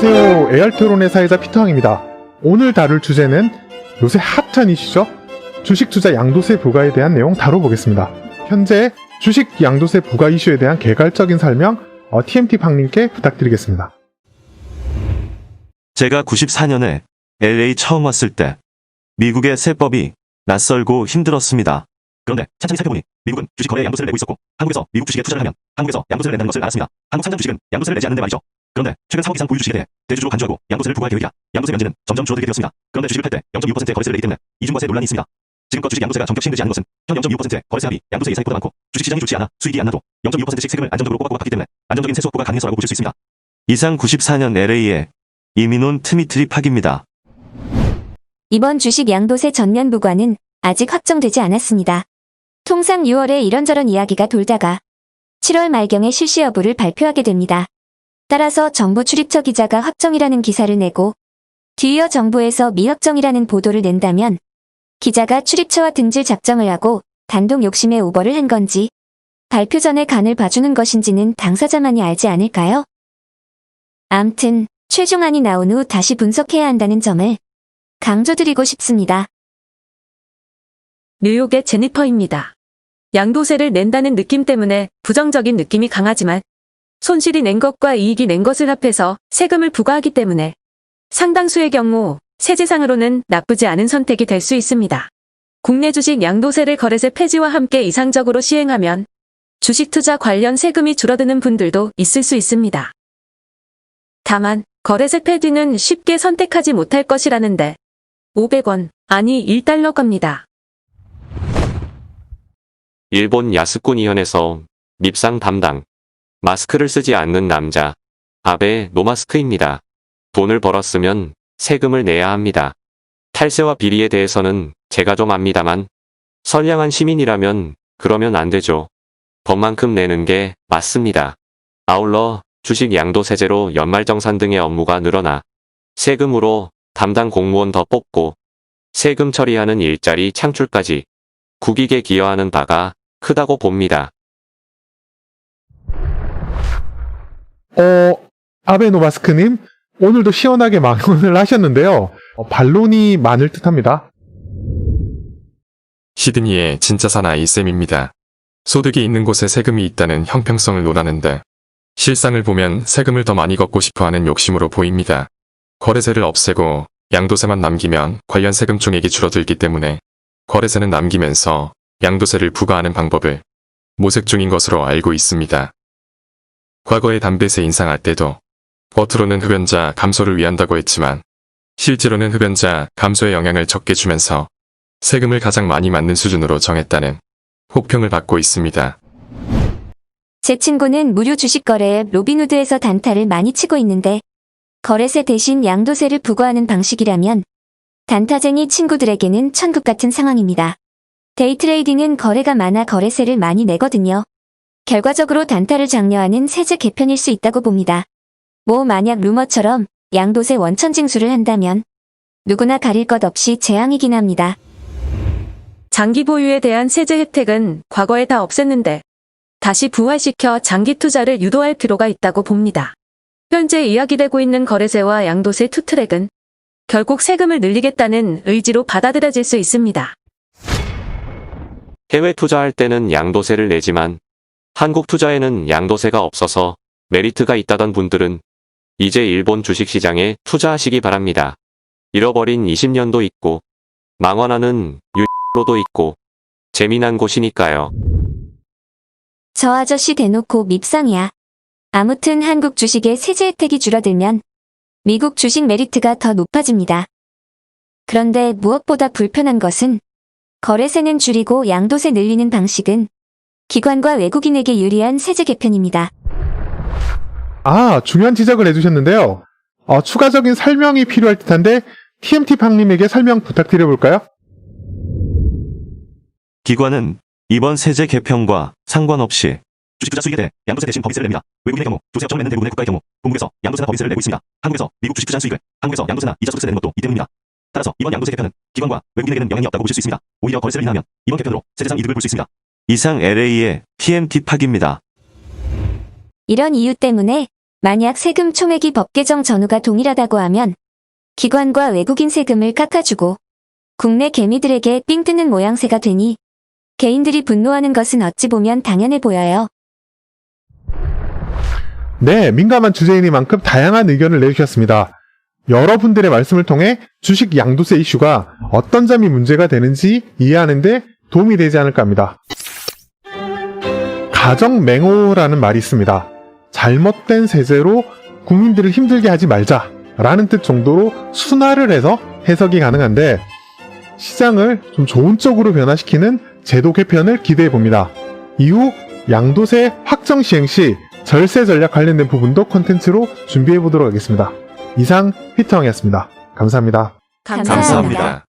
안녕하세요. 에알트론의 사회자 피터항입니다. 오늘 다룰 주제는 요새 핫한 이슈죠. 주식 투자 양도세 부과에 대한 내용 다뤄보겠습니다. 현재 주식 양도세 부과 이슈에 대한 개괄적인 설명 어, TMT 팡님께 부탁드리겠습니다. 제가 94년에 LA 처음 왔을 때 미국의 세법이 낯설고 힘들었습니다. 그런데 천천히 살펴보니 미국은 주식 거래에 양도세를 내고 있었고 한국에서 미국 주식에 투자를 하면 한국에서 양도세를 낸다는 것을 알았습니다. 한국 상장 주식은 양도세를 내지 않는데 말이죠. 그런데 최근 3억 이상 보유 주식에 대해 대주주로 간주하고 양도세를 부과할 계획이야 양도세 면제는 점점 줄어들게 되었습니다. 그런데 주식을 팔 때 0.6%의 거래세를 내기 때문에 이중과세 논란이 있습니다. 지금껏 주식 양도세가 정격 시행되지 않은 것은 현 0.6%의 거래세 합이 양도세 예상보다 많고 주식 시장이 좋지 않아 수익이 안 나도 0.6%씩 세금을 안정적으로 꼬박꼬박 받기 때문에 안정적인 세수 확보가 가능해서라고 보실 수 있습니다. 이상 94년 LA의 이민훈 트미트리 팍입니다. 이번 주식 양도세 전면 부과는 아직 확정되지 않았습니다. 통상 6월에 이런저런 이야기가 돌다가 7월 말경에 실시 여부를 발표하게 됩니다. 따라서 정부 출입처 기자가 확정이라는 기사를 내고 뒤이어 정부에서 미확정이라는 보도를 낸다면 기자가 출입처와 등질 작정을 하고 단독 욕심에 오버를 한 건지 발표 전에 간을 봐주는 것인지는 당사자만이 알지 않을까요? 암튼 최종안이 나온 후 다시 분석해야 한다는 점을 강조드리고 싶습니다. 뉴욕의 제니퍼입니다. 양도세를 낸다는 느낌 때문에 부정적인 느낌이 강하지만 손실이 낸 것과 이익이 낸 것을 합해서 세금을 부과하기 때문에 상당수의 경우 세제상으로는 나쁘지 않은 선택이 될 수 있습니다. 국내 주식 양도세를 거래세 폐지와 함께 이상적으로 시행하면 주식 투자 관련 세금이 줄어드는 분들도 있을 수 있습니다. 다만 거래세 폐지는 쉽게 선택하지 못할 것이라는데 500원, 아니 1달러 겁니다. 일본 야스쿠니 현에서 밉상 담당. 마스크를 쓰지 않는 남자. 아베 노마스크입니다. 돈을 벌었으면 세금을 내야 합니다. 탈세와 비리에 대해서는 제가 좀 압니다만 선량한 시민이라면 그러면 안 되죠. 법만큼 내는 게 맞습니다. 아울러 주식 양도세제로 연말정산 등의 업무가 늘어나 세금으로 담당 공무원 더 뽑고 세금 처리하는 일자리 창출까지 국익에 기여하는 바가 크다고 봅니다. 어, 아베노마스크님, 오늘도 시원하게 망언을 하셨는데요. 어, 반론이 많을 듯 합니다. 시드니의 진짜 사나 이 쌤입니다. 소득이 있는 곳에 세금이 있다는 형평성을 논하는데 실상을 보면 세금을 더 많이 걷고 싶어 하는 욕심으로 보입니다. 거래세를 없애고 양도세만 남기면 관련 세금 총액이 줄어들기 때문에 거래세는 남기면서 양도세를 부과하는 방법을 모색 중인 것으로 알고 있습니다. 과거에 담배세 인상할 때도 겉으로는 흡연자 감소를 위한다고 했지만 실제로는 흡연자 감소에 영향을 적게 주면서 세금을 가장 많이 맞는 수준으로 정했다는 혹평을 받고 있습니다. 제 친구는 무료 주식 거래에 로빈후드에서 단타를 많이 치고 있는데 거래세 대신 양도세를 부과하는 방식이라면 단타쟁이 친구들에게는 천국 같은 상황입니다. 데이트레이딩은 거래가 많아 거래세를 많이 내거든요. 결과적으로 단타를 장려하는 세제 개편일 수 있다고 봅니다. 뭐 만약 루머처럼 양도세 원천 징수를 한다면 누구나 가릴 것 없이 재앙이긴 합니다. 장기 보유에 대한 세제 혜택은 과거에 다 없앴는데 다시 부활시켜 장기 투자를 유도할 필요가 있다고 봅니다. 현재 이야기되고 있는 거래세와 양도세 투트랙은 결국 세금을 늘리겠다는 의지로 받아들여질 수 있습니다. 해외 투자할 때는 양도세를 내지만 한국 투자에는 양도세가 없어서 메리트가 있다던 분들은 이제 일본 주식시장에 투자하시기 바랍니다. 잃어버린 20년도 있고 망원하는 유로도 있고 재미난 곳이니까요. 저 아저씨 대놓고 밉상이야. 아무튼 한국 주식의 세제 혜택이 줄어들면 미국 주식 메리트가 더 높아집니다. 그런데 무엇보다 불편한 것은 거래세는 줄이고 양도세 늘리는 방식은 기관과 외국인에게 유리한 세제 개편입니다. 아, 중요한 지적을 해주셨는데요. 어, 추가적인 설명이 필요할 듯한데, TMT 팡님에게 설명 부탁드려볼까요? 기관은 이번 세제 개편과 상관없이 주식 투자 수익에 대해 양도세 대신 법인세를 냅니다. 외국인의 경우 조세 협정을 맺는 대부분의 국가의 경우 본국에서 양도세나 법인세를 내고 있습니다. 한국에서 미국 주식 투자 수익을 한국에서 양도세나 이자 소득세 내는 것도 이 때문입니다. 따라서 이번 양도세 개편은 기관과 외국인에게는 영향이 없다고 보실 수 있습니다. 오히려 거래세를 인하면 이번 개편으로 세제상 이득을 볼 수 있습니다. 이상 LA의 TMT 팍입니다. 이런 이유 때문에 만약 세금 총액이 법 개정 전후가 동일하다고 하면 기관과 외국인 세금을 깎아주고 국내 개미들에게 삥 뜯는 모양새가 되니 개인들이 분노하는 것은 어찌 보면 당연해 보여요. 네, 민감한 주제이니만큼 다양한 의견을 내주셨습니다. 여러분들의 말씀을 통해 주식 양도세 이슈가 어떤 점이 문제가 되는지 이해하는데 도움이 되지 않을까 합니다. 가정 맹호라는 말이 있습니다. 잘못된 세제로 국민들을 힘들게 하지 말자 라는 뜻 정도로 순화를 해서 해석이 가능한데 시장을 좀 좋은 쪽으로 변화시키는 제도 개편을 기대해 봅니다. 이후 양도세 확정 시행 시 절세 전략 관련된 부분도 콘텐츠로 준비해 보도록 하겠습니다. 이상 피터왕이었습니다. 감사합니다. 감사합니다. 감사합니다.